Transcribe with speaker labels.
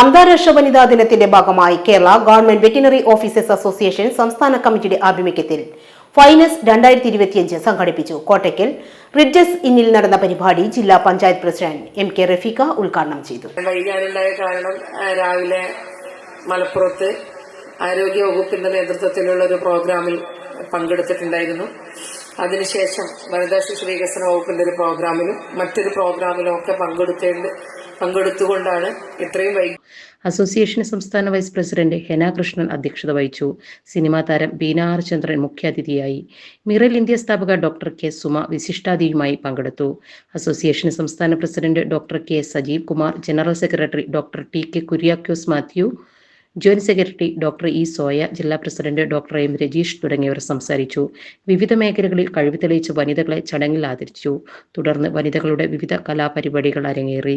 Speaker 1: അന്താരാഷ്ട്ര വനിതാ ദിനത്തിന്റെ ഭാഗമായി Kerala government veterinary officers association സംസ്ഥാന കമ്മിറ്റിയുടെ ആഭിമുഖ്യത്തിൽ ഫൈനസ് രണ്ടായിരത്തി ഇരുപത്തിയഞ്ച് സംഘടിപ്പിച്ചു. കോട്ടയ്ക്കൽ റിഡ്ജസ് ഇന്നിൽ നടന്ന പരിപാടി ജില്ലാ panchayat president M K Rafeeqa ഉദ്ഘാടനം ചെയ്തു.
Speaker 2: കാരണം രാവിലെ മലപ്പുറത്ത് ആരോഗ്യ വകുപ്പിന്റെ നേതൃത്വത്തിലുള്ള ഒരു പ്രോഗ്രാമിൽ പങ്കെടുത്തിട്ടുണ്ടായിരുന്നു. അതിനുശേഷം വനിതാ ശിശു വികസന വകുപ്പിന്റെ ഒരു പ്രോഗ്രാമിലും മറ്റൊരു പ്രോഗ്രാമിലും ഒക്കെ പങ്കെടുത്തേണ്ട പങ്കെടുത്തുകൊണ്ടാണ് ഇത്രയും വൈകി
Speaker 3: അസോസിയേഷൻ സംസ്ഥാന വൈസ് പ്രസിഡന്റ് ഹെന കൃഷ്ണൻ അധ്യക്ഷത വഹിച്ചു. സിനിമാ താരം ബീന ആർ ചന്ദ്രൻ മുഖ്യാതിഥിയായി. മിറൽ ഇന്ത്യ സ്ഥാപക ഡോക്ടർ കെ സുമ വിശിഷ്ടാതിഥിയുമായി പങ്കെടുത്തു. അസോസിയേഷൻ സംസ്ഥാന president doctor K Sajeev Kumar general secretary doctor T K Kuriakose Mathew joint secretary doctor E Soya ജില്ലാ പ്രസിഡന്റ് ഡോക്ടർ എം രജീഷ് തുടങ്ങിയവർ സംസാരിച്ചു. വിവിധ മേഖലകളിൽ കഴിവ് തെളിയിച്ച വനിതകളെ ചടങ്ങിൽ ആദരിച്ചു. തുടർന്ന് വനിതകളുടെ വിവിധ കലാപരിപാടികൾ അരങ്ങേറി.